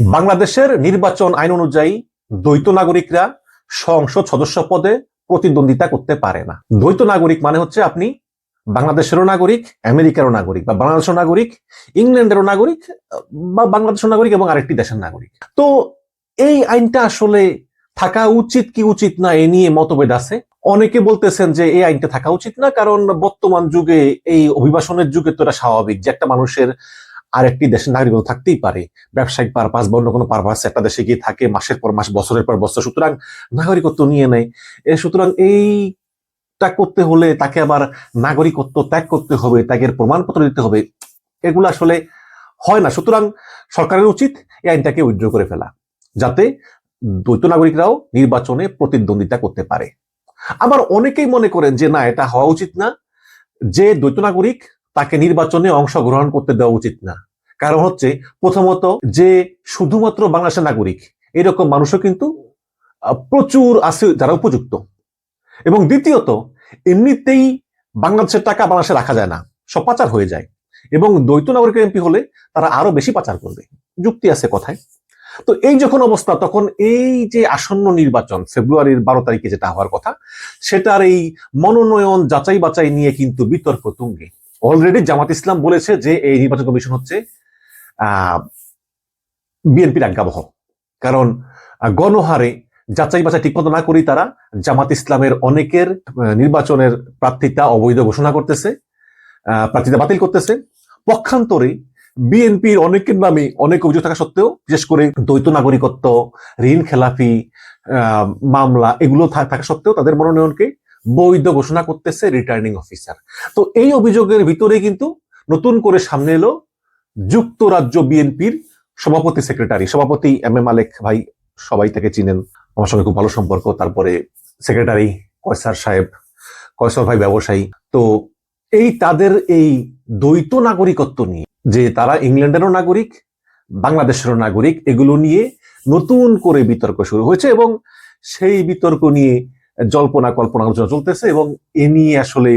বাংলাদেশের নির্বাচন আইন অনুযায়ী দ্বৈত নাগরিকরা সংসদ সদস্য পদে প্রতিদ্বন্দ্বিতা করতে পারে না। দ্বৈত নাগরিক মানে হচ্ছে আপনি বাংলাদেশেরও নাগরিক, আমেরিকারও নাগরিক বা বাংলাদেশের নাগরিক, ইংল্যান্ডেরও নাগরিক, বা বাংলাদেশের নাগরিক এবং আরেকটি দেশের নাগরিক। তো এই আইনটা আসলে থাকা উচিত কি উচিত না এ নিয়ে মতভেদ আছে? অনেকে বলতেছেন যে এই আইনটা থাকা উচিত না, কারণ বর্তমান যুগে এই অভিবাসনের যুগে তো এটা স্বাভাবিক যে একটা মানুষের আরেকটি দেশের নাগরিকত্ব থাকতেই পারে। ব্যবসায়িক পারপাস বা অন্য কোনো পারপাস একটা দেশে গিয়ে থাকে, মাসের পর মাস, বছরের পর বছর, সুতরাং নাগরিকত্ব নিয়ে নেয়। সুতরাং ত্যাগ করতে হলে তাকে আবার নাগরিকত্ব ত্যাগ করতে হবে, ত্যাগের প্রমাণপত্র দিতে হবে। এগুলো আসলে হয় না। সুতরাং সরকারের উচিত এই আইনটাকে উইথড্র করে ফেলা, যাতে দ্বৈত নাগরিকরাও নির্বাচনে প্রতিদ্বন্দ্বিতা করতে পারে। আবার অনেকেই মনে করেন যে না, এটা হওয়া উচিত না। যে দ্বৈত নাগরিক তাকে নির্বাচনে অংশগ্রহণ করতে দেওয়া উচিত না। কারণ হচ্ছে, প্রথমত যে শুধুমাত্র বাংলাদেশের নাগরিক, এরকম মানুষও কিন্তু প্রচুর আছে যারা উপযুক্ত। এবং দ্বিতীয়ত, এমনিতেই বাংলাদেশের টাকা বাংলাদেশে রাখা যায় না, সব পাচার হয়ে যায়। এবং দ্বৈত নাগরিকের এমপি হলে তারা আরও বেশি পাচার করবে। যুক্তি আছে কথায়। তো এই যখন অবস্থা, তখন এই যে আসন্ন নির্বাচন, ফেব্রুয়ারির বারো তারিখে যেটা হওয়ার কথা, সেটার এই মনোনয়ন যাচাই বাছাই নিয়ে কিন্তু বিতর্ক তুঙ্গে। অলরেডি জামাত ইসলাম বলেছে যে এই নির্বাচন কমিশন হচ্ছে বিএনপির আজ্ঞাবহ। কারণ গণহারে যাচাই বাছাই ঠিকমতো না করেই তারা জামাত ইসলামের অনেকের নির্বাচনের প্রার্থিতা অবৈধ ঘোষণা করতেছে প্রার্থিতা বাতিল করতেছে। পক্ষান্তরে বিএনপির অনেকের নামে অনেক অভিযোগ থাকা সত্ত্বেও, বিশেষ করে দ্বৈত নাগরিকত্ব, ঋণ খেলাফি মামলা, এগুলো থাকা সত্ত্বেও তাদের মনোনয়নকে বৈধ ঘোষণা করতেছে রিটার্নিং অফিসার তো এই অভিযোগের ভিতরে কিন্তু নতুন করে সামনে এলো যুক্তরাজ্য বিএনপির সভাপতি সেক্রেটারি সভাপতি এম এ মালেক ভাই সবাই তাকে চিনেন। আমার সঙ্গে খুব ভালো সম্পর্ক। তারপরে সেক্রেটারি কয়সার সাহেব, কয়সার ভাই ব্যবসায়ী। তো এই তাদের এই দ্বৈত নাগরিকত্ব নিয়ে, যে তারা ইংল্যান্ডেরও নাগরিক, বাংলাদেশেরও নাগরিক, এগুলো নিয়ে নতুন করে বিতর্ক শুরু হয়েছে এবং সেই বিতর্ক নিয়ে জল্পনা কল্পনা আলোচনা চলতেছে এবং এ নিয়ে আসলে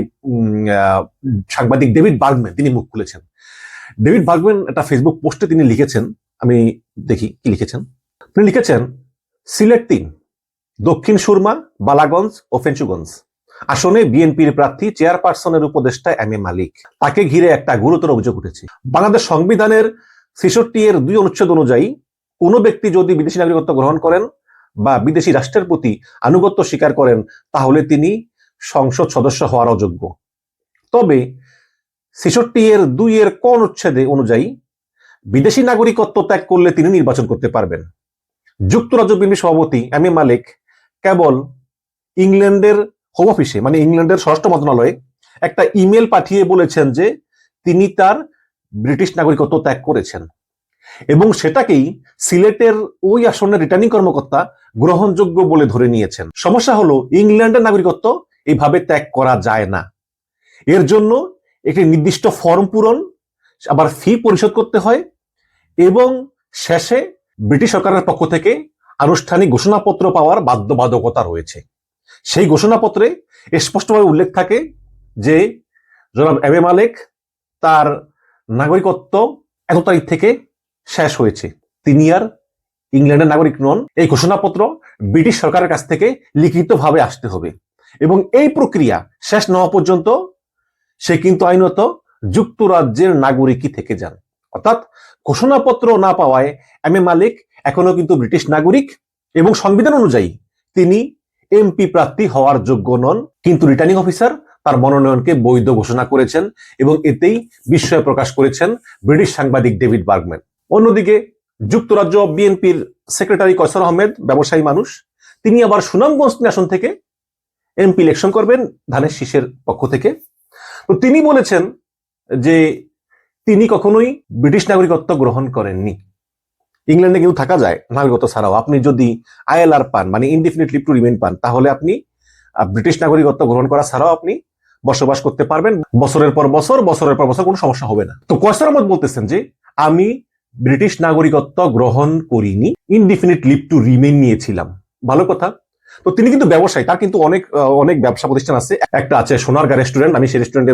সাংবাদিক ডেভিড বার্গম্যান, তিনি মুখ খুলেছেন। ডেভিড বার্গম্যান একটা ফেসবুক পোস্টে তিনি লিখেছেন, আমি দেখি কি লিখেছেন। তিনি লিখেছেন, সিলেট তিন, দক্ষিণ সুরমা, বালাগঞ্জ ও ফেঞ্চুগঞ্জ। আসনে বিএনপির প্রার্থী, চেয়ারপারসনের উপদেষ্টা এম এ মালিক। তাকে ঘিরে একটা গুরুতর অভিযোগ উঠেছে। বাংলাদেশ সংবিধানের ছেষট্টি এর দুই অনুচ্ছেদ অনুযায়ী কোনো ব্যক্তি যদি বিদেশি নাগরিকত্ব গ্রহণ করেন বা বিদেশি রাষ্ট্রের প্রতি আনুগত্য স্বীকার করেন, তাহলে তিনি সংসদ সদস্য হওয়ার অযোগ্য। তবে ছেষট্টি এর দুই এর ক অনুচ্ছেদে অনুযায়ী বিদেশি নাগরিকত্ব ত্যাগ করলে তিনি নির্বাচন করতে পারবেন। যুক্তরাজ্য বিএনপি সভাপতি এম এ মালিক কেবল ইংল্যান্ডের হোম অফিসে মানে ইংল্যান্ডের স্বরাষ্ট্র মন্ত্রণালয়ে একটা ইমেল পাঠিয়ে বলেছেন যে তিনি তার ব্রিটিশ নাগরিকত্ব ত্যাগ করেছেন। এবং সেটাকেই সিলেটের ওই আসনের রিটার্নিং কর্মকর্তা গ্রহণযোগ্য বলে ধরে নিয়েছেন। সমস্যা হলো, ইংল্যান্ডের নাগরিকত্ব এইভাবে ত্যাগ করা যায় না। এর জন্য একটি নির্দিষ্ট ফর্ম পূরণ, আবার ফি পরিশোধ করতে হয় এবং শেষে ব্রিটিশ সরকারের পক্ষ থেকে আনুষ্ঠানিক ঘোষণাপত্র পাওয়ার বাধ্যবাধকতা রয়েছে। সেই ঘোষণাপত্রে স্পষ্টভাবে উল্লেখ থাকে যে, জনাব এম এ মালেক তার নাগরিকত্ব এত তারিখ থেকে শেষ হয়েছে। তিনি আর ইংল্যান্ডের নাগরিক নন। এই ঘোষণাপত্র ব্রিটিশ সরকারের কাছ থেকে লিখিতভাবে আসতে হবে। এবং এই প্রক্রিয়া শেষ না হওয়া পর্যন্ত সে কিন্তু আইনত যুক্তরাজ্যের নাগরিকই থেকে যান। অর্থাৎ ঘোষণাপত্র না পাওয়ায় এম এ মালিক এখনও কিন্তু ব্রিটিশ নাগরিক এবং সংবিধান অনুযায়ী তিনি এমপি প্রার্থী হওয়ার যোগ্য নন। কিন্তু রিটার্নিং অফিসার তার মনোনয়নকে বৈধ ঘোষণা করেছেন এবং এতেই বিস্ময় প্রকাশ করেছেন ব্রিটিশ সাংবাদিক ডেভিড বার্গম্যান। অন্যদিকে যুক্তরাজ্য বিএনপির সেক্রেটারি কয়সর আহমেদ, ব্যবসায়ী মানুষ, তিনি আবার সুনামগঞ্জ আসন থেকে এমপি ইলেকশন করবেন ধানের শীষের পক্ষ থেকে। তো তিনি বলেছেন যে তিনি কখনোই ব্রিটিশ নাগরিকত্ব গ্রহণ করেননি। ইংল্যান্ডে কিন্তু থাকা যায় নাগরিকত্ব ছাড়াও। আপনি যদি আইএলআর পান মানে ইনডিফিনিট লিভ টু রিমেন পান, তাহলে আপনি ব্রিটিশ নাগরিকত্ব গ্রহণ করা ছাড়াও আপনি বসবাস করতে পারবেন। বছরের পর বছর, বছরের পর বছর কোনো সমস্যা হবে না। তো কয়সার আহমদ বলতেছেন যে, আমি ব্রিটিশ নাগরিকত্ব গ্রহণ করিনি ইনডিফিনিট লিভ টু রিমেন নিয়েছিলাম। ভালো কথা। তো তিনি কিন্তু ব্যবসায়ী, তার কিন্তু অনেক অনেক ব্যবসা প্রতিষ্ঠান আছে। একটা আছে সোনারগা রেস্টুরেন্ট আমি সেই রেস্টুরেন্টে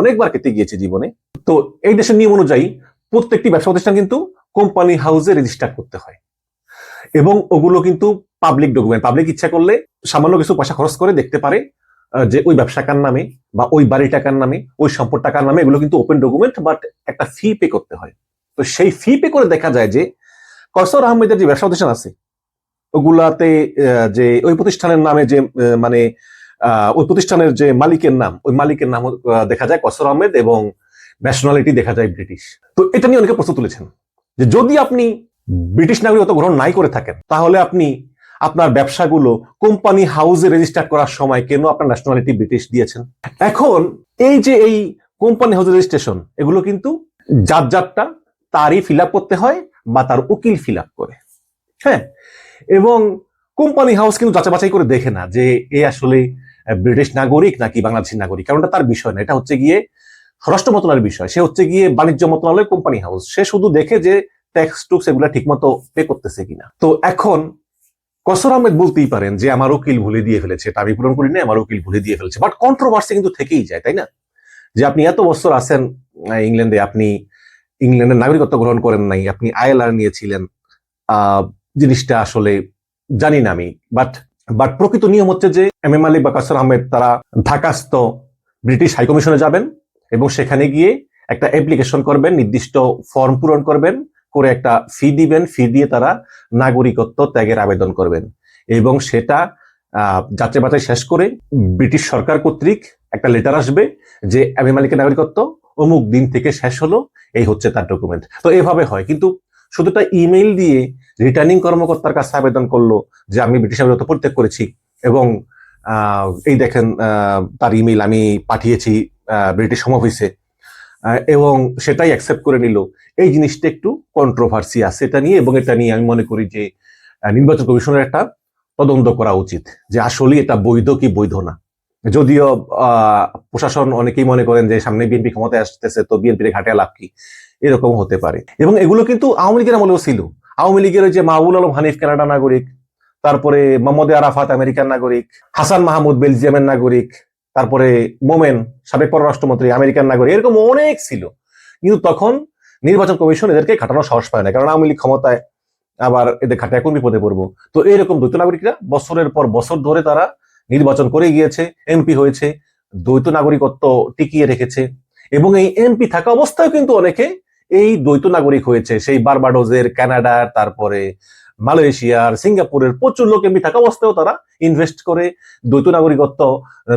অনেকবার খেতে গিয়েছি জীবনে। তো এই দেশের নিয়ম অনুযায়ী প্রত্যেকটি ব্যবসা প্রতিষ্ঠান কিন্তু কোম্পানি হাউসে রেজিস্টার করতে হয়। এবং ওগুলো কিন্তু পাবলিক ডকুমেন্ট পাবলিক ইচ্ছা করলে সামান্য কিছু পয়সা খরচ করে দেখতে পারে যে ওই ব্যবসা কার নামে বা ওই বাড়ি টাকার নামে, ওই সম্পদ টাকার নামে, এগুলো কিন্তু ওপেন ডকুমেন্ট বাট একটা ফি পে করতে হয়। তো সেই ফি পে করে দেখা যায় যে কসর আহমেদের যে ব্যবসা প্রতিষ্ঠান আছে, ওগুলাতে যে ওই প্রতিষ্ঠানের নামে যে মানে ওই প্রতিষ্ঠানের যে মালিকের নাম, ওই মালিকের নাম দেখা যায় কসর আহমেদ এবং ন্যাশনালিটি দেখা যায় ব্রিটিশ। তো এটা নিয়ে অনেকে প্রশ্ন তুলেছেন যে যদি আপনি ব্রিটিশ নাগরিকত্ব গ্রহণ নাই করে থাকেন, তাহলে আপনি আপনার ব্যবসাগুলো কোম্পানি হাউসে রেজিস্টার করার সময় কেন আপনার ন্যাশনালিটি ব্রিটিশ দিয়েছেন? এখন এই যে এই কোম্পানি হাউস রেজিস্ট্রেশন এগুলো কিন্তু যার যারটা তারই ফিল করতে হয় বা তার উকিল ফিল করে। হ্যাঁ? এবং কোম্পানি হাউস কিন্তু যাচাই বাছাই করে দেখে না যে এ আসলে ব্রিটিশ নাগরিক নাকি বাংলাদেশি নাগরিক, কারণটা তার বিষয় না। এটা হচ্ছে গিয়ে স্বরাষ্ট্র মন্ত্রণালয়ের বিষয়। সে হচ্ছে গিয়ে বাণিজ্য মন্ত্রণালয় কোম্পানি হাউস। সে শুধু দেখে যে ট্যাক্স, টুক্স এগুলো ঠিক মতো পে করতেছে কিনা। তো এখন কসর আহমেদ বলতেই পারেন যে, আমার উকিল ভুলে দিয়ে ফেলেছে, এটা আমি পূরণ করি না আমার উকিল ভুলে দিয়ে ফেলেছে। বাট কন্ট্রোভার্সি কিন্তু থেকেই যায়, তাই না? যে আপনি এত বছর আছেন ইংল্যান্ডে, আপনি ইংল্যান্ডের নাগরিকত্ব গ্রহণ করেন নাই, আপনি আইএলআর নিয়েছিলেন জিনিসটা আসলে জানি না আমি। বাট বাট প্রকৃত নিয়ম হচ্ছে যে এম এম মালিক বা কাসর আহমেদ তারা ঢাকাস্থ ব্রিটিশ হাইকমিশনে যাবেন এবং সেখানে গিয়ে একটা অ্যাপ্লিকেশন করবেন, নির্দিষ্ট ফর্ম পূরণ করবেন, করে একটা ফি দিবেন ফি দিয়ে তারা নাগরিকত্ব ত্যাগের আবেদন করবেন। এবং সেটা যাচাই বাছাই শেষ করে ব্রিটিশ সরকার কর্তৃক একটা লেটার আসবে যে এম মালিকের নাগরিকত্ব অমুক দিন থেকে শেষ হলো, এই হচ্ছে তার ডকুমেন্ট তো এভাবে হয়। কিন্তু শুধু শুধুটা ইমেইল দিয়ে রিটার্নিং কর্মকর্তার কাছে আবেদন করল যে আমি ব্রিটিশ নাগরিকত্ব পরিত্যাগ করেছি এবং এই দেখেন তার ইমেইল আমি পাঠিয়েছি ব্রিটিশ হোম অফিসে। এবং সেটাই অ্যাকসেপ্ট করে নিল। এই জিনিসটা একটু কন্ট্রোভার্সি আছে এটা নিয়ে এবং এটা নিয়ে আমি মনে করি যে নির্বাচন কমিশনের একটা তদন্ত করা উচিত যে আসলে এটা বৈধ কি বৈধ না। যদিও প্রশাসন অনেকেই মনে করেন যে সামনে বিএনপি ক্ষমতায় আসতেছে, তো বিএনপির ঘাটে লাভ কি? এরকম হতে পারে। এবং এগুলো কিন্তু আওয়ামী লীগের আমলেও ছিল। আওয়ামী লীগের যে মাহবুল আলম হানিফ কানাডা নাগরিক, তারপরে মোহাম্মদ আরাফাত আমেরিকান নাগরিক, হাসান মাহমুদ বেলজিয়ামের নাগরিক, তারপরে মোমেন, সাবেক পররাষ্ট্রমন্ত্রী আমেরিকান নাগরিক, এরকম অনেক ছিল। কিন্তু তখন নির্বাচন কমিশন এদেরকে ঘাটানোর সাহস পায় না, কারণ আওয়ামী লীগ ক্ষমতায় আবার এদের ঘাটায় কোন বিপদে পড়ব। তো এরকম দ্বৈত নাগরিকরা বছরের পর বছর ধরে তারা নির্বাচন করে গিয়েছে এমপি হয়েছে, দ্বৈত নাগরিকত্ব টিকিয়ে রেখেছে এবং এই এমপি থাকা অবস্থায় কিন্তু অনেকে এই দ্বৈত নাগরিক হয়েছে। সেই বারবাডোজের, কানাডার, তারপরে মালয়েশিয়ার, সিঙ্গাপুরের প্রচুর লোক এমপি থাকা অবস্থায়ও তারা ইনভেস্ট করে দ্বৈত নাগরিকত্ব,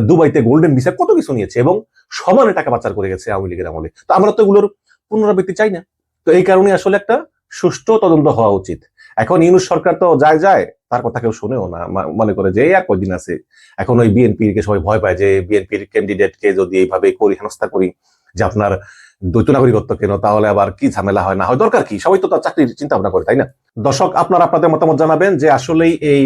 দুবাইতে গোল্ডেন ভিসা কত কিছু নিয়েছে এবং সমানে টাকা পাচার করে গেছে আওয়ামী লীগের আমলে। তো আমরা তো এগুলোর পুনরাবৃত্তি চাই না। তো এই কারণে আসলে একটা সুষ্ঠু তদন্ত হওয়া উচিত। এখন ইউনুস সরকার তো যায় যায় তার কথা কেউ শুনেও না। মনে করে যে এই আর কয়দিন আছে। এখন ওই বিএনপি কে সবাই ভয় পায় যে বিএনপির ক্যান্ডিডেট কে যদি এইভাবে করি, হেনস্থা করি, যে আপনার দ্বৈত নাগরিকত্ব কেন, তাহলে আবার কি ঝামেলা হয়, না হয় দরকার কি? সবাই তো তার চাকরির চিন্তা ভাবনা করে, তাই না? দর্শক, আপনারা আপনাদের মতামত জানাবেন যে আসলেই এই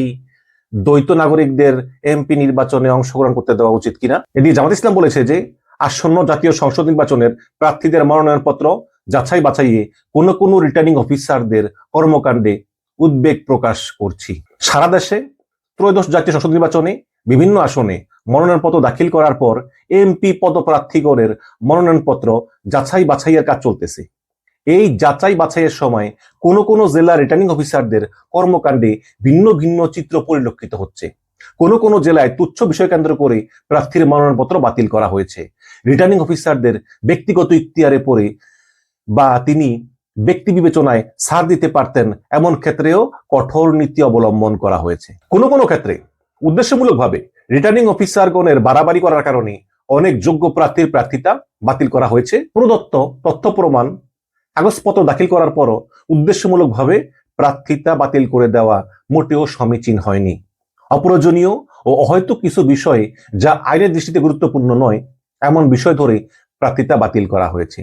দ্বৈত নাগরিকদের এমপি নির্বাচনে অংশগ্রহণ করতে দেওয়া উচিত কিনা। এদিকে জামাত ইসলাম বলেছে যে আসন্ন জাতীয় সংসদ নির্বাচনের প্রার্থীদের মনোনয়নপত্র যাচাই বাছাইয়ে কোনো কোনো রিটার্নিং অফিসারদের কর্মকাণ্ডে উদ্বেগ প্রকাশ করছি। সারা দেশে ত্রয়োদশ জাতীয় সংসদ নির্বাচনে বিভিন্ন আসনে মনোনয়নপত্র দাখিল করার পর এমপি পদপ্রার্থীগণের মনোনয়নপত্র যাচাই বাছাইয়ের কাজ চলতেছে। এই যাচাই বাছাইয়ের সময় কোনো কোনো জেলা রিটার্নিং অফিসারদের কর্মকাণ্ডে ভিন্ন ভিন্ন চিত্র পরিলক্ষিত হচ্ছে। কোনো কোনো জেলায় তুচ্ছ বিষয় কেন্দ্র করে প্রার্থীর মনোনয়নপত্র বাতিল করা হয়েছে। রিটার্নিং অফিসারদের ব্যক্তিগত ইখতিয়ারে পড়ে বা তিনি ব্যক্তি বিবেচনায় ছাড় দিতে পারতেন এমন ক্ষেত্রেও কঠোর নীতি অবলম্বন করা হয়েছে। কোনো কোনো ক্ষেত্রে উদ্দেশ্যমূলকভাবে রিটার্নিং অফিসারগণের বাড়াবাড়ি করার কারণে অনেক যোগ্য প্রার্থীর প্রার্থিতা বাতিল করা হয়েছে। প্রদত্ত তথ্য প্রমাণ, কাগজপত্র দাখিল করার পরও উদ্দেশ্যমূলকভাবে প্রার্থিতা বাতিল করে দেওয়া মোটেও সমীচীন হয়নি। অপ্রয়োজনীয় ও অহৈতুক কিছু বিষয়ে যা আইনের দৃষ্টিতে গুরুত্বপূর্ণ নয়, এমন বিষয় ধরে প্রার্থিতা বাতিল করা হয়েছে।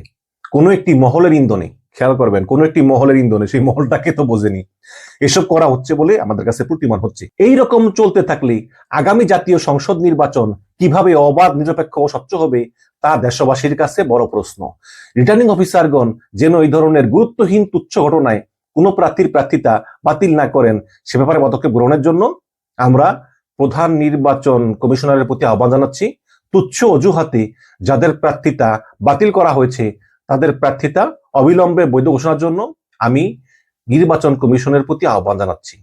কোনো একটি মহলের ইন্ধনে খেয়াল করবেন, কোনো একটি মহলের ইন্ধনে সেই মহলটাকে তো বোঝেনি। এসব করা হচ্ছে বলে আমাদের কাছে প্রতিমান হচ্ছে। এই রকম চলতে থাকলে আগামী জাতীয় সংসদ নির্বাচন কীভাবে অবাধ, নিরপেক্ষ ও স্বচ্ছ হবে, তা দেশবাসীর কাছে বড় প্রশ্ন। রিটার্নিং অফিসারগণ যেন এই ধরনের গুরুত্বহীন তুচ্ছ ঘটনায় কোনো প্রার্থীর প্রার্থিতা বাতিল না করেন, সে ব্যাপারে পদক্ষেপ গ্রহণের জন্য আমরা প্রধান নির্বাচন কমিশনারের প্রতি আহ্বান জানাচ্ছি। তুচ্ছ অজুহাতে যাদের প্রার্থিতা বাতিল করা হয়েছে তাদের প্রার্থিতা অবিলম্বে বৈধ ঘোষণার জন্য আমি নির্বাচন কমিশনের প্রতি আহ্বান জানাচ্ছি।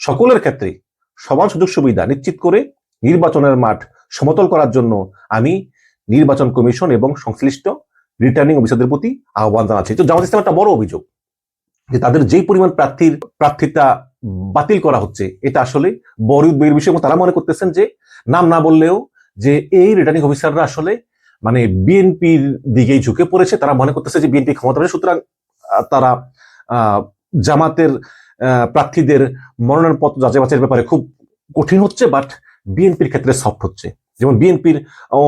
সকলের ক্ষেত্রে সমান সুযোগ সুবিধা নিশ্চিত করে নির্বাচনের মাঠ সমতল করার জন্য আমি নির্বাচন কমিশন এবং সংশ্লিষ্ট রিটার্নিং অফিসারদের প্রতি আহ্বান জানাচ্ছি। তো জামাত ইসলাম একটা বড় অভিযোগ যে তাদের যেই পরিমাণ প্রার্থীর প্রার্থিতা বাতিল করা হচ্ছে, এটা আসলে বড় উদ্বেগের বিষয় এবং তারা মনে করতেছেন যে, নাম না বললেও যে এই রিটার্নিং অফিসাররা আসলে মানে বিএনপির দিকেই ঝুঁকে পড়েছে, তারা মনে করতেছে যে বিএনপি ক্ষমতা রয়েছে, সুতরাং তারা জামাতের প্রার্থীদের মনোনয়নপত্র যাচাই ব্যাপারে খুব কঠিন হচ্ছে বাট বিএনপির ক্ষেত্রে সফট হচ্ছে। যেমন বিএনপির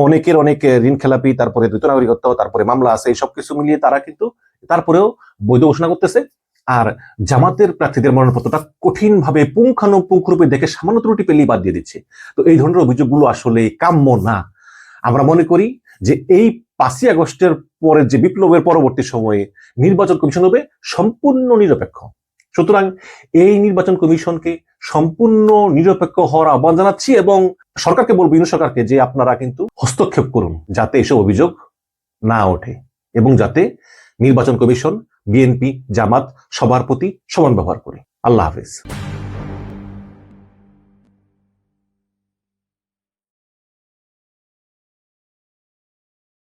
অনেকের অনেক ঋণ খেলাপি তারপরে দ্বৈত নাগরিকত্ব, তারপরে মামলা আছে, এই সবকিছু মিলিয়ে তারা কিন্তু তারপরেও বৈধ ঘোষণা করতেছে। আর জামাতের প্রার্থীদের মনোনয়নপত্রটা কঠিনভাবে পুঙ্খানুপুঙ্খ রূপে দেখে সামান্য ত্রুটি পেলেই বাদ দিয়ে দিচ্ছে। তো এই ধরনের অভিযোগগুলো আসলে কাম্য না। আমরা মনে করি যে এই পাঁচই আগস্টের পরে যে বিপ্লবের পরবর্তী সময়ে নির্বাচন কমিশন হবে সম্পূর্ণ নিরপেক্ষ। সুতরাং এই নির্বাচন কমিশনকে সম্পূর্ণ নিরপেক্ষ হওয়ার আহ্বান জানাচ্ছি এবং সরকারকে বলব ইউনিট সরকারকে, যে আপনারা কিন্তু হস্তক্ষেপ করুন যাতে এসব অভিযোগ না ওঠে এবং যাতে নির্বাচন কমিশন, বিএনপি, জামাত সবার প্রতি সমান ব্যবহার করে। আল্লাহ হাফেজ।